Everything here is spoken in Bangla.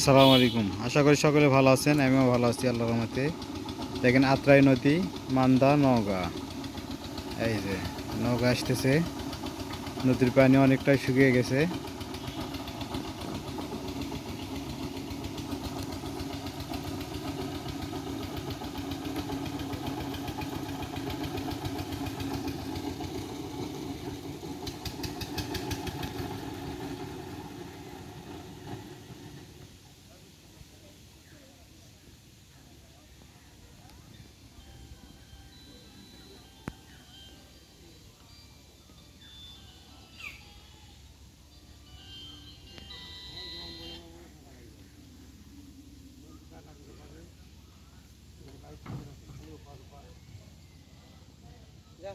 আসসালামু আলাইকুম। আশা করি সকলে ভালো আছেন, আমিও ভালো আছি আল্লাহর রহমতে। দেখেন আত্রাই নদী, মান্দা, নওগাঁ। এই যে নওগাঁ আসতেছে। নদীর পানি অনেকটাই শুকিয়ে গেছে। જા